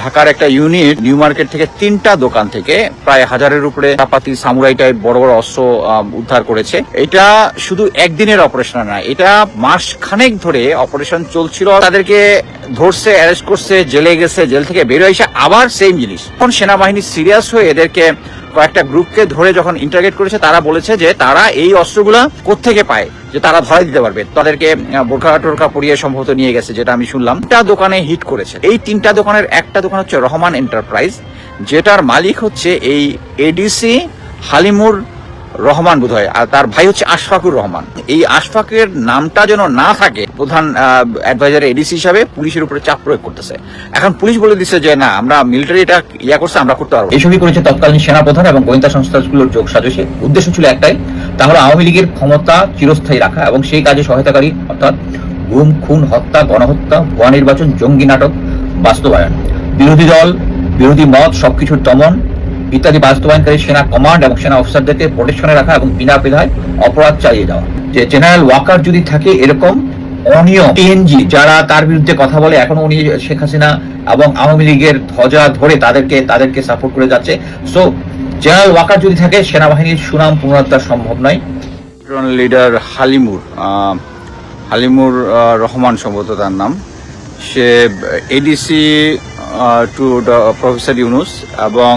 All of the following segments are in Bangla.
ঢাকার একটা ইউনিট নিউ মার্কেট থেকে তিনটা দোকান থেকে প্রায় হাজারের উপরে চাপাতি, সামুরাই টাইপ বড় বড় অস্ত্র উদ্ধার করেছে। এটা শুধু একদিনের অপারেশন না, এটা মাস খানেক ধরে অপারেশন চলছিল। তাদেরকে ধরছে অ্যারেস্ট করছে, জেলে গেছে, জেল থেকে বেরোয় হয়েছে আবার সেম জিনিস। এখন সেনাবাহিনী সিরিয়াস হয়ে এদেরকে কয়েকটা গ্রুপকে ধরে যখন ইন্টারগেট করেছে, তারা বলেছে যে তারা এই অস্ত্রগুলা কোত্থেকে পায়, যে তারা ধরাই দিতে পারবে। তাদেরকে বোরখা টোরখা পরিয়ে সম্ভবত নিয়ে গেছে, যেটা আমি শুনলাম। তিনটা দোকানে হিট করেছে। এই তিনটা দোকানের একটা দোকান হচ্ছে রহমান এন্টারপ্রাইজ যেটার মালিক হচ্ছে এই এডিসি হালিমুর রহমান বোধহয়, আর তার ভাই হচ্ছে আশফাকুর রহমান। এই আশফাকের নামটা যেন না থাকে, প্রধান অ্যাডভাইজার এডিসি হিসাবে পুলিশের উপরে চাপ প্রয়োগ করতেছে। এখন পুলিশ বলে দিচ্ছে যে, না, আমরা মিলিটারি এটা ইয়া করছে, আমরা করতে পারব এসবই করেছে তৎকালীন সেনাপ্রধান এবং গোয়েন্দা সংস্থাগুলোর যোগ সাজসে। উদ্দেশ্য ছিল একটাই তা হলো আওয়ামী লীগের ক্ষমতা চিরস্থায়ী রাখা এবং সেই কাজে সহায়তাকারী, অর্থাৎ গুম, খুন, হত্যা, গণহত্যা ভুয়া নির্বাচন, জঙ্গি নাটক, বাস্তবায়ন। বিরোধী দল, বিরোধী মত, সবকিছুর দমন ইত্যাদি বাস্তবায়নকারী সেনা কমান্ড এবং সেনা অফিসারদেরকে প্রোটেকশনে রাখা এবং বিনা বিধায় অপরাধ চালিয়ে যাওয়া। যে জেনারেল ওয়াকার যদি থাকে এরকম অনিয়ম টিএনজি যারা তার বিরুদ্ধে কথা বলে, এখন উনি শেখ হাসিনা এবং আওয়ামী লীগের ধ্বজা ধরে তাদেরকে তাদেরকে সাপোর্ট করে যাচ্ছে। সো জেনারেল ওয়াকার যদি থাকে, সেনাবাহিনীর সুনাম পুনরুদ্ধার সম্ভব নয়। লিডার হালিমুর হালিমুর রহমান সম্ভবত তার নাম। সে এডিসি টু প্রফেসর ইউনুস এবং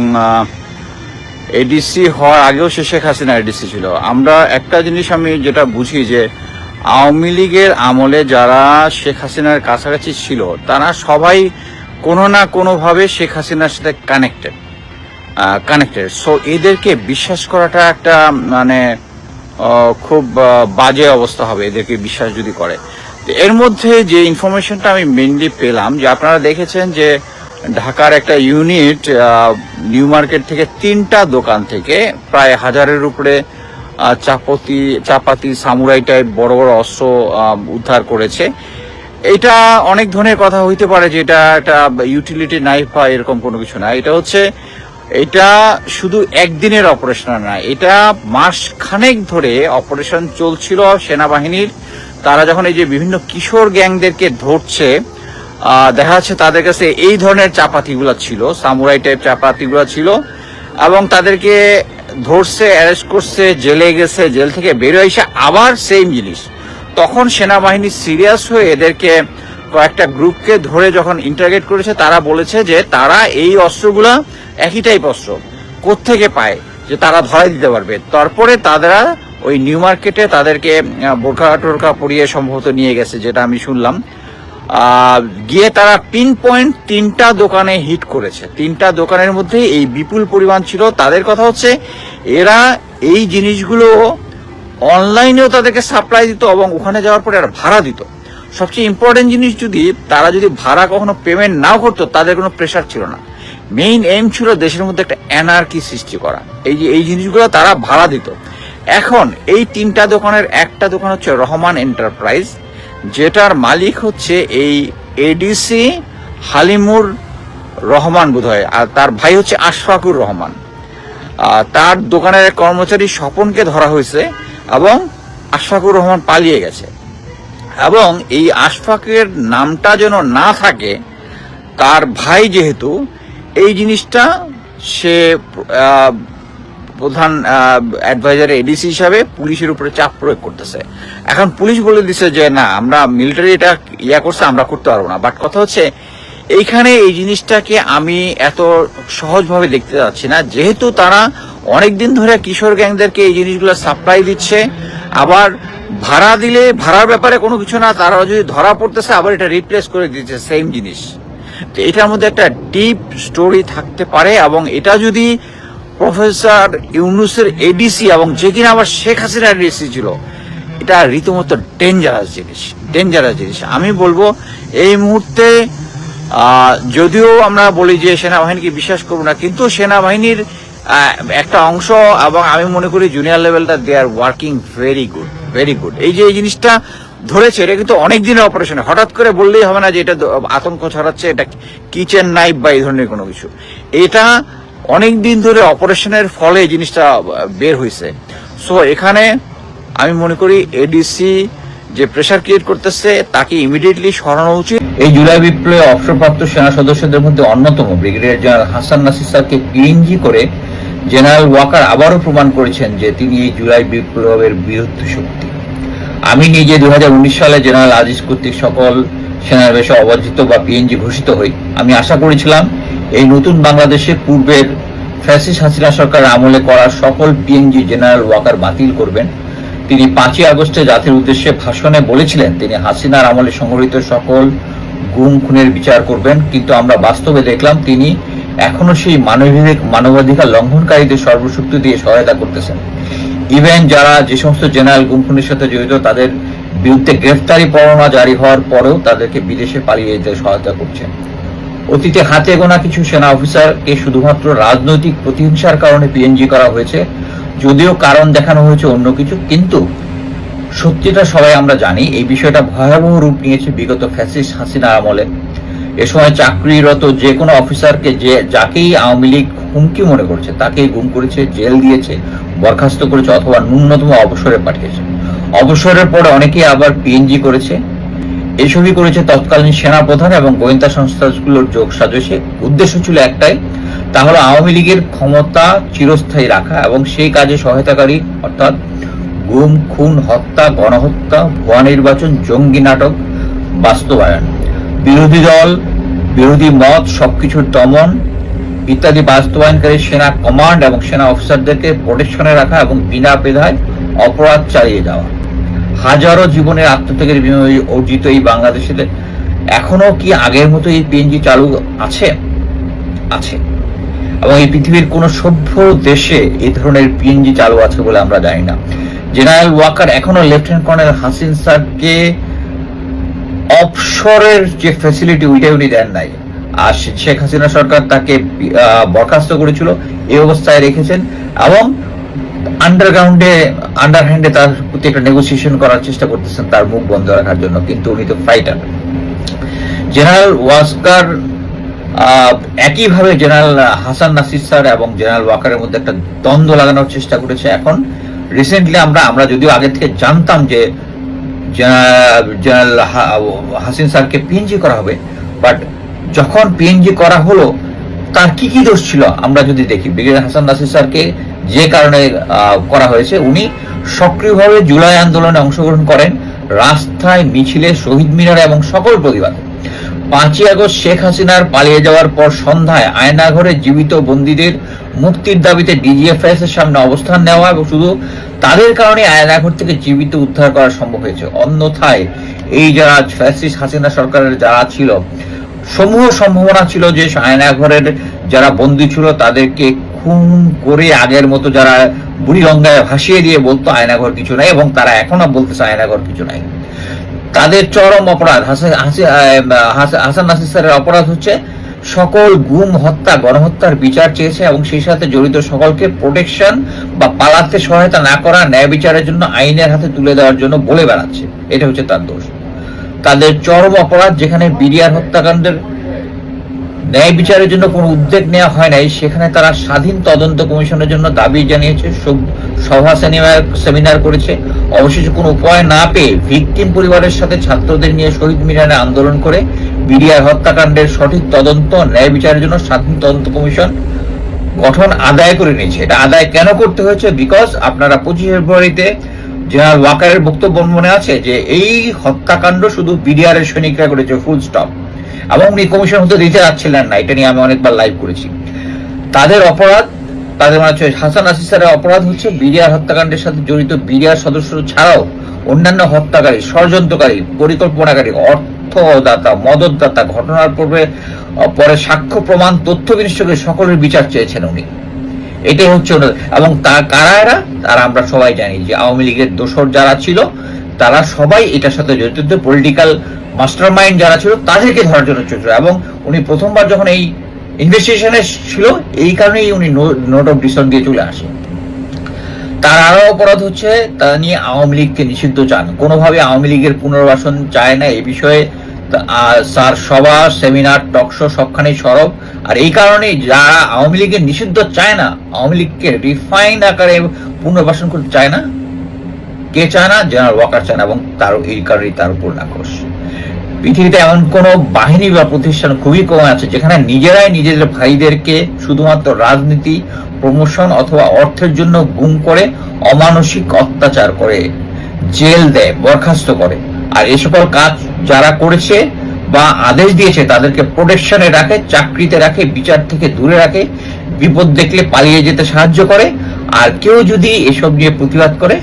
এডিসি হওয়ার আগেও সে শেখ হাসিনা এডিসি ছিল। আমরা একটা জিনিস আমি যেটা বুঝি যে, আওয়ামী লীগের আমলে যারা শেখ হাসিনার কাছাকাছি ছিল, তারা সবাই কোনো না কোনোভাবে শেখ হাসিনার সাথে কানেক্টেড কানেক্টেড সো এদেরকে বিশ্বাস করাটা একটা মানে খুব বাজে অবস্থা হবে এদেরকে বিশ্বাস যদি করে। এর মধ্যে যে ইনফরমেশনটা আমি মেনলি পেলাম, যে আপনারা দেখেছেন যে ঢাকার একটা ইউনিট নিউ মার্কেট থেকে তিনটা দোকান থেকে প্রায় হাজারের উপরে চাপতি, চাপাতি সামুরাই টাইপ বড় বড় অস্ত্র উদ্ধার করেছে। এটা অনেক ধরনের কথা হইতে পারে যে এটা একটা ইউটিলিটি নাইফ বা এরকম কোনো কিছু না। এটা হচ্ছে, এটা শুধু একদিনের অপারেশন না, এটা মাস খানেক ধরে অপারেশন চলছিল সেনাবাহিনীর। তারা যখন এই যে বিভিন্ন কিশোর গ্যাংদেরকে ধরছে দেখা যাচ্ছে তাদের কাছে এই ধরনের চাপাতিগুলো ছিল, সামুরাই টাইপ চাপাতিগুলো ছিল, এবং তাদেরকে ধরছে অ্যারেস্ট করছে, জেলে গেছে, জেল থেকে বের এসে আবার সেম জিনিস। তখন সেনাবাহিনী সিরিয়াস হয়ে এদেরকে কয়েকটা গ্রুপকে ধরে যখন ইন্টারগেট করেছে, তারা বলেছে যে তারা এই অস্ত্রগুলা একই টাইপ অস্ত্র, কোত্থেকে পায়, যে তারা ধরাই দিতে পারবে। তারপরে তারা ওই নিউ মার্কেটে তাদেরকে বোরখা টোরখা পরিয়ে সম্ভবত নিয়ে গেছে, যেটা আমি শুনলাম। গিয়ে তারা পিন পয়েন্ট তিনটা দোকানে হিট করেছে। তিনটা দোকানের মধ্যে এই বিপুল পরিমাণ ছিল। তাদের কথা হচ্ছে, এরা এই জিনিসগুলো অনলাইনেও তাদেরকে সাপ্লাই দিত এবং ওখানে যাওয়ার পরে আর ভাড়া দিত। সবচেয়ে ইম্পর্টেন্ট জিনিস যদি তারা যদি ভাড়া কখনো পেমেন্ট নাও করতো, তাদের কোনো প্রেশার ছিল না। মেইন এম ছিল দেশের মধ্যে একটা এনার্কি সৃষ্টি করা। এই যে, এই জিনিসগুলো তারা ভাড়া দিত। এখন এই তিনটা দোকানের একটা দোকান হচ্ছে রহমান এন্টারপ্রাইজ যেটার মালিক হচ্ছে এই এডিসি হালিমুর রহমান বোধহয়, আর তার ভাই হচ্ছে আশফাকুর রহমান। তার দোকানের কর্মচারী স্বপনকে ধরা হয়েছে এবং আশফাকুর রহমান পালিয়ে গেছে। এবং এই আশফাকের নামটা যেন না থাকে, তার ভাই যেহেতু, এই জিনিসটা সে প্রধান অ্যাডভাইজার এডিসি হিসাবে পুলিশের উপরে চাপ প্রয়োগ করতেছে। এখন পুলিশ বলে দিছে যে, না, আমরা মিলিটারি এটা ইয়া করছে, আমরা করতে পারব না। বাট কথা হচ্ছে, এইখানে এই জিনিসটাকে আমি এত সহজভাবে দেখতে যাচ্ছি না। যেহেতু তারা অনেক দিন ধরে কিশোর গ্যাংদেরকে এই জিনিসগুলো সাপ্লাই দিচ্ছে, আবার ভাড়া দিলে, ভাড়ার ব্যাপারে কোনো কিছু না, তারা যদি ধরা পড়তেছে, আবার এটা রিপ্লেস করে দিচ্ছে সেম জিনিস। তো এটার মধ্যে একটা ডিপ স্টোরি থাকতে পারে, এবং এটা যদি প্রফেসর ইউনুসের এডিসি এবং যে কিনা আবার শেখ হাসিনার এডিসি ছিল, এটা রীতিমতো ডেঞ্জারাস জিনিস ডেঞ্জারাস জিনিস। আমি বলব, এই মুহূর্তে যদিও আমরা বলি যে সেনাবাহিনীকে বিশ্বাস করব না, কিন্তু সেনাবাহিনীর একটা অংশ এবং আমি মনে করি জুনিয়র লেভেলটা they are working very good very good এই যে এই জিনিসটা ধরেছে, এটা কিন্তু অনেক দিনের অপারেশন হঠাৎ করে বললেই হবে না যে এটা আতঙ্ক ছড়াচ্ছে, এটা কিচেন নাইফ বা এই ধরনের কোনো কিছু। এটা অনেক দিন ধরে অপারেশনের ফলে জিনিসটা বের হয়েছে সো এখানে আমি মনে করি এডিসি যে প্রেশার ক্রিয়েট করতেছে, তাকে ইমিডিয়েটলি সরানো উচিত। এই জুলাই বিপ্লবে অবসরপ্রাপ্ত সেনা সদস্যদের মধ্যে অন্যতম ব্রিগেডিয়ার জেনারেল হাসান নাসির স্যারকে পিএনজি করে জেনারেল ওয়াকার আবারও প্রমাণ করেছেন যে তিনি এই জুলাই বিপ্লবের বিরুদ্ধ শক্তি। আমি নিজে দু হাজার উনিশ সালে জেনারেল আজিজ কর্তৃক সকল সেনার বেশে অবাধিত বা পিএনজি ঘোষিত হই। আমি আশা করেছিলাম এই নতুন বাংলাদেশে পূর্বের ফ্যাসিস হাসিনা সরকার আমলে করা সকল পিএনজি জেনারেল ওয়াকার বাতিল করবেন। তিনি পাঁচই আগস্টে জাতির উদ্দেশ্যে ভাষণে বলেছিলেন, তিনি হাসিনার আমলে সংগঠিত সকল গুম, খুনের বিচার করবেন। কিন্তু আমরা বাস্তবে দেখলাম তিনি এখনও সেই মানবিক, মানবাধিকার লঙ্ঘনকারীদের সর্বশক্তি দিয়ে সহায়তা করতেছেন। ইভেন যারা যে সমস্ত জেনারেল গুম, খুনের সাথে জড়িত, তাদের বিরুদ্ধে গ্রেফতারি পরোয়ানা জারি হওয়ার পরেও তাদেরকে বিদেশে পালিয়ে যেতে সহায়তা করছেন। অতীতে হাতে গোনা কিছু সেনা অফিসারকে শুধুমাত্র রাজনৈতিক প্রতিহিংসার কারণে পিএনজি করা হয়েছে, যদিও কারণ দেখানো হয়েছে অন্য কিছু, কিন্তু সত্যিটা সবাই আমরা জানি, এই বিষয়টা ভয়াবহ রূপ নিয়েছে বিগত ফ্যাসিস্ট হাসিনা আমলে। এ সময় চাকরিরত যে কোনো অফিসারকে যে যাকেই আওয়ামী লীগ হুমকি মনে করছে, তাকেই গুম করেছে, জেল দিয়েছে, বরখাস্ত করেছে অথবা ন্যূনতম অবসরে পাঠিয়েছে। অবসরের পরে অনেকেই আবার পিএনজি করেছে। এসবই করেছে তৎকালীন সেনাপ্রধান এবং গোয়েন্দা সংস্থাগুলোর যোগ সাজসে। উদ্দেশ্য ছিল একটাই, তা হলো আওয়ামী লীগের ক্ষমতা চিরস্থায়ী রাখা এবং সেই কাজে সহায়তাকারী, অর্থাৎ গুম, খুন, হত্যা, গণহত্যা, ভুয়া নির্বাচন, জঙ্গি নাটক, বাস্তবায়ন। বিরোধী দল, বিরোধী মত, সবকিছুর দমন, ইত্যাদি বাস্তবায়নকারী সেনা কমান্ড এবং সেনা অফিসারদেরকে প্রোটেকশনে রাখা এবং বিনা বেধায় অপরাধ চালিয়ে যাওয়া। হাজারো জীবনের আত্মত্যাগের বিনিময়ে অর্জিত এই বাংলাদেশে এখনও কি আগের মতো এই পিএনজি চালু আছে? আছে। এবং এই পৃথিবীর কোন সভ্য দেশে এই ধরনের পিএনজি চালু আছে বলে আমরা জানি না। জেনারেল ওয়াকার এখনও লেফটেন্যান্ট কর্নেল হাসিন স্যারকে অবসরের যে ফ্যাসিলিটি ওইটাই উনি দেন নাই। আর শেখ হাসিনা সরকার তাকে বরখাস্ত করেছিল। এই অবস্থায় রেখেছেন। এবং আন্ডারগ্রাউন্ডে আন্ডারহ্যান্ডে তার প্রতি একটা নেগোসিয়েশন করার চেষ্টা করতেছেন, তার মুখ বন্ধ রাখার জন্য, কিন্তু উনি তো ফাইটার জেনারেল ওয়াস্কার একইভাবে জেনারেল হাসান নাসির স্যার এবং জেনারেল ওয়াকারের মধ্যে একটা দ্বন্দ্ব লাগানোর চেষ্টা করেছে এখন। রিসেন্টলি আমরা আমরা যদিও আগে থেকে জানতাম যে জেনারেল হাসিন স্যারকে পিএনজি করা হবে বাট যখন পিএনজি করা হলো তার কি কি দোষ ছিল? আমরা যদি দেখি ব্রিগেডিয়ার হাসান নাসির স্যারকে যে কারণে করা হয়েছে, উনি সক্রিয়ভাবে জুলাই আন্দোলনে অংশগ্রহণ করেন রাস্তায় মিছিলে শহীদ মিনার এবং সকল প্রতিবাদে। পাঁচই আগস্ট শেখ হাসিনার পালিয়ে যাওয়ার পর সন্ধ্যায় আয়নাঘরে জীবিত বন্দীদের মুক্তির দাবিতে ডিজিএফএস এর সামনে অবস্থান নেওয়া এবং শুধু তাদের কারণে আয়নাঘর থেকে জীবিত উদ্ধার করা সম্ভব হয়েছে। অন্যথায় এই যারা ফ্যাসিস হাসিনা সরকারের যারা ছিল সমূহ সম্ভাবনা ছিল যে আয়নাঘরের যারা বন্দী ছিল তাদেরকে খুন করে আগের মতো যারা বুড়ি গঙ্গায় ভাসিয়ে দিয়ে বলতো আয়নাঘর কিছু নাই এবং তারা এখনও বলতেছে আয়নাঘর কিছু নাই। তাদের চরম অপরাধ, হাসি- হাসান- হাসান নাসির স্যারের অপরাধ হচ্ছে সকল গুম, হত্যা, গণহত্যার বিচার চেয়েছে এবং সেই সাথে জড়িত সকলকে প্রোটেকশন বা পালাতে সহায়তা না করা ন্যায় বিচারের জন্য আইনের হাতে তুলে দেওয়ার জন্য বলে বেড়াচ্ছে। এটা হচ্ছে তার দোষ। তাদের চরম অপরাধ যেখানে বিডিআর হত্যাকাণ্ডের ন্যায় বিচারের জন্য কোনো উদ্যোগ নেওয়া হয় নাই, সেখানে তারা স্বাধীন তদন্ত কমিশনের জন্য দাবি জানিয়েছে সভা সেমিনার সেমিনার করেছে। অবশেষে কোনো উপায় না পেয়ে ভিকটিম পরিবারের সাথে ছাত্রদের নিয়ে শহীদ মিনারে আন্দোলন করে বিডিআর হত্যাকাণ্ডের সঠিক তদন্ত ন্যায় বিচারের জন্য স্বাধীন তদন্ত কমিশন গঠন আদায় করে নিয়েছে। এটা আদায় কেন করতে হয়েছে? বিকজ আপনারা পঁচিশে ফেব্রুয়ারিতে জেনারেল ওয়াকারের বক্তব্য মনে আছে যে এই হত্যাকাণ্ড শুধু বিডিআর এর সৈনিকরা করেছে ফুল স্টপ এবং উনি কমিশন হতে দিতে যাচ্ছিলেন না, এটা নিয়ে আমি অনেকবার লাইভ করেছি। তাদের অপরাধ, তাদের মানে হচ্ছে হাসান আসিসারের অপরাধ হচ্ছে বিডিআর হত্যাকাণ্ডের সাথে জড়িত বিডিআর সদস্য ছাড়াও অন্যান্য হত্যাকারী, ষড়যন্ত্রকারী, পরিকল্পনাকারী, অর্থদাতা, মদতদাতা, ঘটনার পূর্বে, পরে সাক্ষ্য, প্রমাণ, তথ্য বিনিশ্চয় সকলের বিচার চেয়েছেন উনি। এটাই হচ্ছে এবং তার কারা এরা? তারা আমরা সবাই জানি যে আওয়ামী লীগের দোসর যারা ছিল, তারা সবাই এটার সাথে জড়িত পলিটিক্যাল মাস্টার মাইন্ড যারা ছিল, তাদেরকে ধরার জন্য চেয়েছিল এবং উনি প্রথমবার যখন এই ইনভেস্টিগেশনে ছিল, এই কারণেই উনি নোট অফ ডিসন দিয়ে চলে আসেন। তার আরও অপরাধ হচ্ছে, তা নিয়ে আওয়ামী লীগকে নিষিদ্ধ চান। কোনোভাবে আওয়ামী লীগের পুনর্বাসন চায় না এই বিষয়ে স্যার সভা, সেমিনার টকশো সবখানেই সরব। আর এই কারণেই যারা আওয়ামী লীগের নিষিদ্ধ চায় না, আওয়ামী লীগকে রিফাইন আকারে পুনর্বাসন করতে চায় না। কে চায় না? জেনারেল ওয়াকার চায় না এবং তার এই কারণেই তার উপর নাকশ পৃথিবীতে এমন কোন বাহিনী বা প্রতিষ্ঠান খুবই কম আছে যেখানে নিজেরাই নিজেদের ভাইদেরকে শুধুমাত্র রাজনীতি, প্রমোশন অথবা অর্থের জন্য গুম করে, অমানসিক অত্যাচার করে, জেল দেয়, বরখাস্ত করে। আর এই সকল কাজ যারা করেছে বা আদেশ দিয়েছে, তাদেরকে প্রোটেকশনে রাখে, চাকরিতে রাখে, বিচার থেকে দূরে রাখে, বিপদ দেখলে পালিয়ে যেতে সাহায্য করে, আর কেউ যদি এসব নিয়ে প্রতিবাদ করে,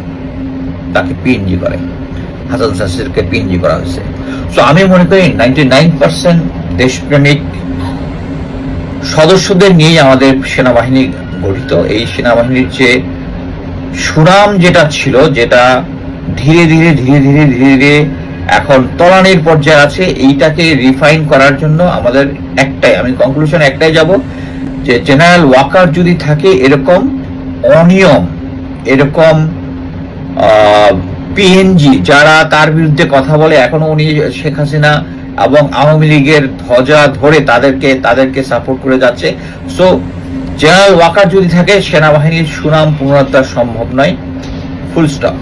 তাকে পিএনজি করে। হাসান শাসিরকে পিএনজি করা হয়েছে। তো আমি মনে করি নাইনটি নাইন পার্সেন্ট দেশপ্রেমিক সদস্যদের নিয়েই আমাদের সেনাবাহিনী গঠিত। এই সেনাবাহিনীর যে সুনাম যেটা ছিল, যেটা ধীরে ধীরে ধীরে ধীরে ধীরে ধীরে এখন তলানির পর্যায়ে আছে। এইটাকে রিফাইন করার জন্য আমাদের একটাই, আমি কনক্লুশন একটাই যাব যে জেনারেল ওয়াকার যদি থাকে এরকম অনিয়ম, এরকম পিএনজি যারা তার বিরুদ্ধে কথা বলে, এখনও উনি শেখ হাসিনা এবং আওয়ামী লীগের ধ্বজা ধরে তাদেরকে তাদেরকে সাপোর্ট করে যাচ্ছে। সো জেনারেল ওয়াকার যদি থাকে, সেনাবাহিনীর সুনাম পুনরুদ্ধার সম্ভব নয়। Full stop